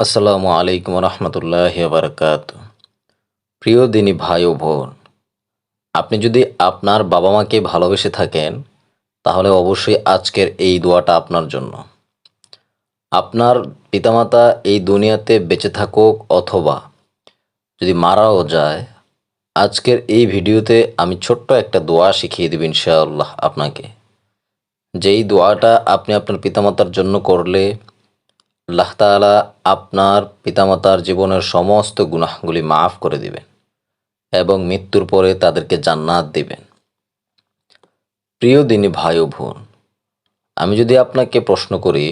আসসালামু আলাইকুম রহমতুল্লাহ বারকাত প্রিয় দিনী ভাই ও বোন, আপনি যদি আপনার বাবা মাকে ভালোবেসে থাকেন, তাহলে অবশ্যই আজকের এই দোয়াটা আপনার জন্য। আপনার পিতামাতা এই দুনিয়াতে বেঁচে থাকুক অথবা যদি মারাও যায়, আজকের এই ভিডিওতে আমি ছোট্ট একটা দোয়া শিখিয়ে দেব ইনশাআল্লাহ আপনাকে। যেই দোয়াটা আপনি আপনার পিতামাতার জন্য করলে আল্লাহ তাআলা আপনার পিতামাতার জীবনের সমস্ত গুনাহগুলি মাফ করে দিবেন এবং মৃত্যুর পরে তাদেরকে জান্নাত দিবেন। প্রিয় দিনী ভাই ও বোন, আমি যদি আপনাকে প্রশ্ন করি,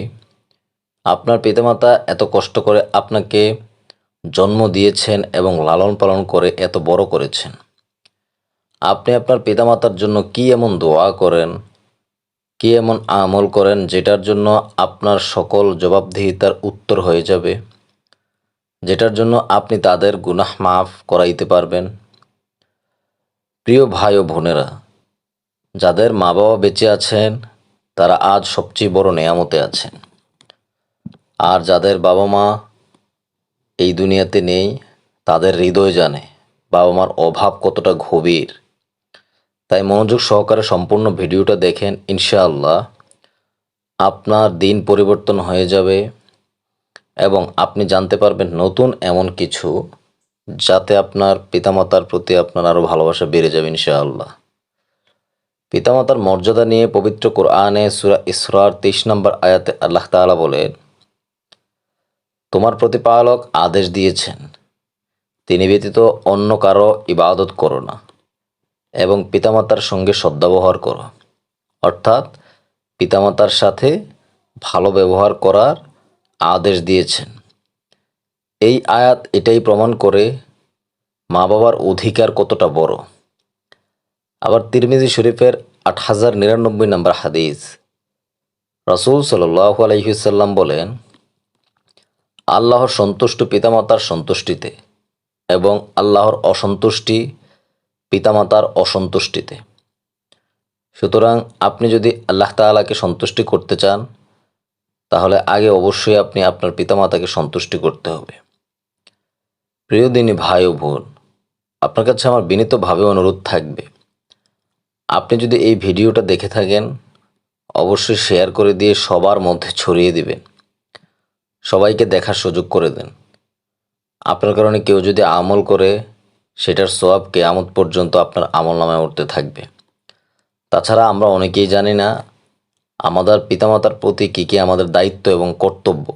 আপনার পিতামাতা এত কষ্ট করে আপনাকে জন্ম দিয়েছেন এবং লালন পালন করে এত বড় করেছেন, আপনি আপনার পিতামাতার জন্য কি এমন দোয়া করেন কি এমন আমল করেন যেটার জন্য আপনার সকল জবাবদিহিতার উত্তর হয়ে যাবে? যেটার জন্য আপনি তাদের গুনাহ মাফ করাইতে পারবেন। প্রিয় ভাই ও বোনেরা, যাদের মা বাবা বেঁচে আছেন, তারা আজ সবচেয়ে বড় নেয়ামতে আছেন। আর যাদের বাবা মা এই দুনিয়াতে নেই, তাদের হৃদয় জানে বাবা মার অভাব কতটা গভীর। তাই মনোযোগ সহকারে সম্পূর্ণ ভিডিওটা দেখেন, ইনশাআল্লাহ। আপনার দিন পরিবর্তন হয়ে যাবে এবং আপনি জানতে পারবেন নতুন এমন কিছু যাতে আপনার পিতামাতার প্রতি আপনার আরও ভালোবাসা বেড়ে যাবে, ইনশাআল্লাহ। পিতামাতার মর্যাদা নিয়ে পবিত্র কোরআনে সুরা ইসরার তেইশ নম্বর আয়াতে আল্লাহ তাআলা বলেন, তোমার প্রতিপালক আদেশ দিয়েছেন। তিনি ব্যতীত অন্য কারও ইবাদত করো না। এবং পিতামাতার সঙ্গে সদ্ব্যবহার করো। অর্থাৎ পিতামাতার সাথে ভালো ব্যবহার করার আদেশ দিয়েছেন। এই আয়াত এটাই প্রমাণ করে মা বাবার অধিকার কতটা বড়। আবার তিরমিজি শরীফের আট হাজার নিরানব্বই নম্বর হাদিস। রসুল সাল্লাহ আলহিসাল্লাম বলেন আল্লাহর সন্তুষ্ট পিতামাতার সন্তুষ্টিতে এবং আল্লাহর অসন্তুষ্টি পিতামাতার অসন্তুষ্টিতে। সুতরাং আপনি যদি আল্লাহ তাআলাকে সন্তুষ্টি করতে চান, তাহলে আগে অবশ্যই আপনি আপনার পিতামাতাকে সন্তুষ্টি করতে হবে। প্রিয় দিনী ভাই ও বোন, আপনার কাছে আমার বিনীতভাবে অনুরোধ থাকবে, আপনি যদি এই ভিডিওটা দেখে থাকেন, অবশ্যই শেয়ার করে দিয়ে সবার মধ্যে ছড়িয়ে দিবেন। সবাইকে দেখার সুযোগ করে দেন। আপনার কারণে কেউ যদি আমল করে সেটার সোয়াব কেয়ামত পর্যন্ত আপনার আমল নামায় উঠতে থাকবে। তাছাড়া আমরা অনেকেই জানি না, আমাদের পিতামাতার প্রতি কী কী আমাদের দায়িত্ব এবং কর্তব্য।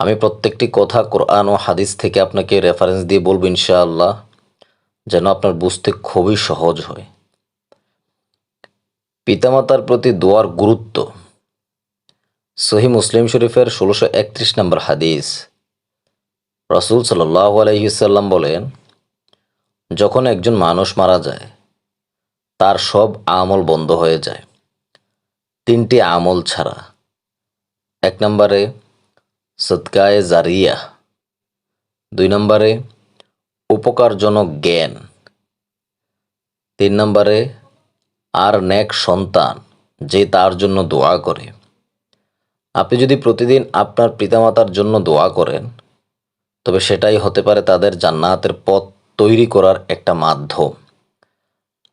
আমি প্রত্যেকটি কথা কোরআন ও হাদিস থেকে আপনাকে রেফারেন্স দিয়ে বলব ইনশাআল্লাহ, যেন আপনার বুঝতে খুবই সহজ হয়। পিতামাতার প্রতি দোয়ার গুরুত্ব। সহি মুসলিম শরীফের ষোলোশো একত্রিশ নম্বর হাদিস। রসুল সাল্লাহ আলহিসাল্লাম বলেন যখন একজন মানুষ মারা যায়, তার সব আমল বন্ধ হয়ে যায়। তিনটি আমল ছাড়া। এক নম্বরে সৎকায়ে জারিয়া। দুই নম্বরে, উপকারজনক জ্ঞান। তিন নম্বরে, আর নেক সন্তান যে তার জন্য দোয়া করে। আপনি যদি প্রতিদিন আপনার পিতামাতার জন্য দোয়া করেন, তবে সেটাই হতে পারে তাদের জান্নাতের পথ তৈরি করার একটা মাধ্যম।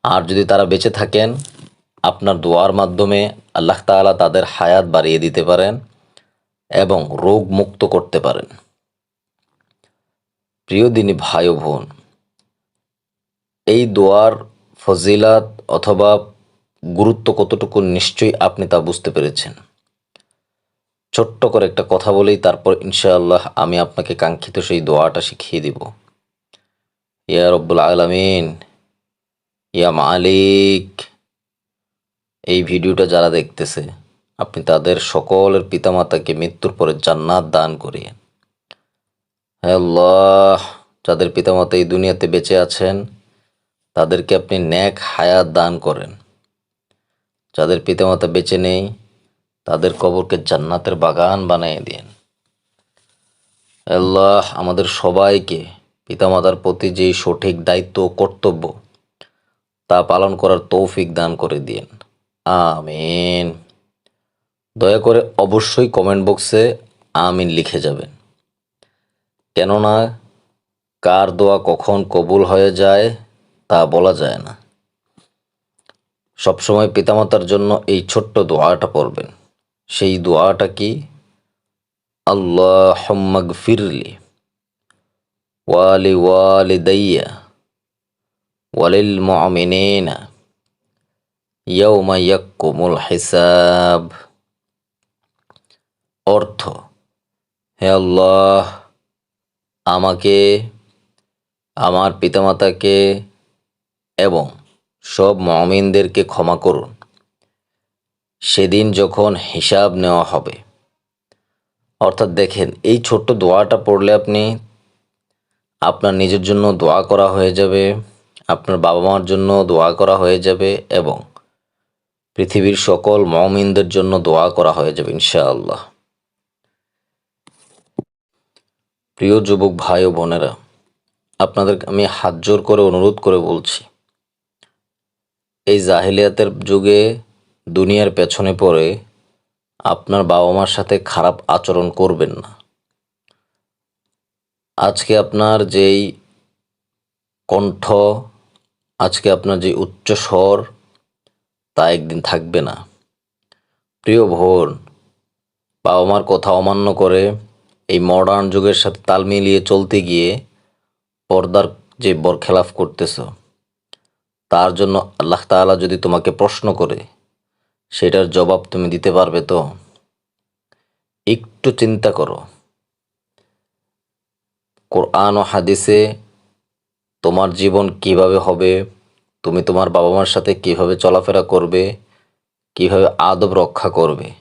আর যদি তারা বেঁচে থাকেন, আপনার দোয়ার মাধ্যমে আল্লাহ তাআলা তাদের হায়াত বাড়িয়ে দিতে পারেন এবং রোগ মুক্ত করতে পারেন। প্রিয় দিনী ভাই বোন, এই দোয়ার ফজিলাত অথবা গুরুত্ব কতটুকু নিশ্চয়ই আপনি তা বুঝতে পেরেছেন। ছোট্ট করে একটা কথা বলেই তারপর ইনশাআল্লাহ আমি আপনাকে কাঙ্ক্ষিত সেই দোয়াটা শিখিয়ে দিব। ইয়া রব্বুল আলমিন ইয়া মালিক এই ভিডিওটা যারা দেখতেছে, আপনি তাদের সকলের পিতামাতাকে মৃত্যুর পরে জান্নাত দান করিয়েন। হ্যাঁ আল্লাহ, যাদের পিতামাতা এই দুনিয়াতে বেঁচে আছেন, তাদেরকে আপনি ন্যাক হায়াত দান করেন। যাদের পিতামাতা বেঁচে নেই, তাদের কবরকে জান্নাতের বাগান বানিয়ে দিন আল্লাহ, আমাদের সবাইকে পিতামাতার প্রতি যেই সঠিক দায়িত্ব ও কর্তব্য, তা পালন করার তৌফিক দান করে দিন আমিন। দয়া করে অবশ্যই কমেন্ট বক্সে আমিন লিখে যাবেন। কেননা কার দোয়া কখন কবুল হয়ে যায় তা বলা যায় না। সবসময় পিতামাতার জন্য এই ছোট্ট দোয়াটা পড়বেন। সেই দোয়াটা কি? আল্লাহ ফিরলি ওয়ালিল মুমিনিনা ইয়াউমা ইয়াক্কুমুল হিসাব অর্থ, হে আল্লাহ, আমাকে, আমার পিতামাতাকে এবং সব মমিনদেরকে ক্ষমা করুন। সেদিন যখন হিসাব নেওয়া হবে, অর্থাৎ দেখেন, এই ছোট্ট দোয়াটা পড়লে আপনি আপনার নিজের জন্য দোয়া করা হয়ে যাবে, আপনার বাবা মার জন্য দোয়া করা হয়ে যাবে এবং পৃথিবীর সকল মমিনদের জন্য দোয়া করা হয়ে যাবে, ইনশাআল্লাহ। প্রিয় যুবক ভাই ও বোনেরা, আপনাদের আমি হাত জোর করে অনুরোধ করে বলছি, এই জাহিলিয়াতের যুগে দুনিয়ার পেছনে পড়ে আপনার বাবা মার সাথে খারাপ আচরণ করবেন না। আজকে আপনার যেই কণ্ঠ, আজকে আপনার যে উচ্চ স্বর, তা একদিন থাকবে না। প্রিয় বোন বাবা মার কথা অমান্য করে এই মডার্ন যুগের সাথে তাল মিলিয়ে চলতে গিয়ে পর্দার যে বরখেলাফ করতেছ, তার জন্য আল্লাহ তাআলা যদি তোমাকে প্রশ্ন করে, সেটার জবাব তুমি দিতে পারবে তো? একটু চিন্তা করো। কোরআন ও হাদিসে তোমার জীবন কীভাবে হবে, তুমি তোমার বাবা মার সাথে কীভাবে চলাফেরা করবে, কীভাবে আদব রক্ষা করবে,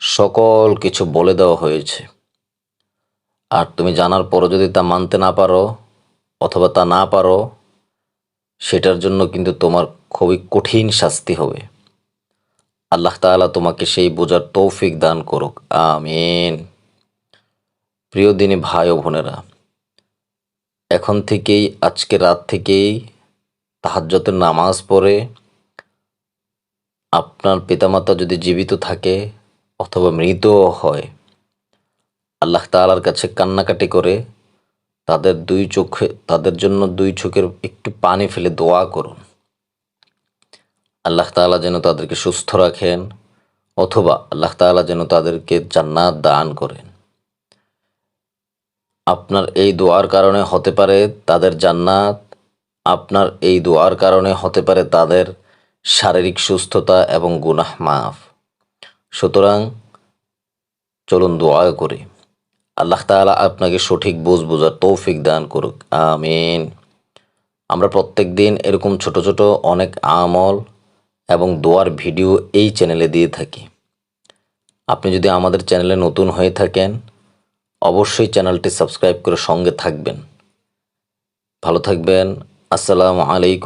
সকল কিছু বলে দেওয়া হয়েছে। আর তুমি জানার পরও যদি তা মানতে না পারো অথবা তা না পারো, সেটার জন্য কিন্তু তোমার খুবই কঠিন শাস্তি হবে। আল্লাহ তাআলা তোমাকে সেই বোঝার তৌফিক দান করুক। আমিন। প্রিয় দিনী ভাই ও বোনেরা এখন থেকেই, আজকে রাত থেকেই তাহাজ্জতের নামাজ পড়ে আপনার পিতামাতা যদি জীবিত থাকে অথবা মৃতও হয়, আল্লাহ তাআলার কাছে কান্নাকাটি করে তাদের দুই চোখে, তাদের জন্য দুই চোখের একটু পানি ফেলে দোয়া করুন। আল্লাহ তাআলা যেন তাদেরকে সুস্থ রাখেন অথবা আল্লাহ তাআলা যেন তাদেরকে জান্নাত দান করেন। আপনার এই দোয়ার কারণে হতে পারে তাদের জান্নাত, আপনার এই দোয়ার কারণে হতে পারে তাদের শারীরিক সুস্থতা এবং গুনাহ মাফ। সুতরাং চলুন দোয়া করি। আল্লাহ তাআলা আপনাকে সঠিক বুঝ বোঝার তৌফিক দান করুক। আমিন। আমরা প্রত্যেক দিন এরকম ছোট ছোট অনেক আমল এবং দোয়ার ভিডিও এই চ্যানেলে দিয়ে থাকি। আপনি যদি আমাদের চ্যানেলে নতুন হয়ে থাকেন অবশ্যই চ্যানেলটি সাবস্ক্রাইব করে সঙ্গে থাকবেন। ভালো থাকবেন। আসসালামু আলাইকুম।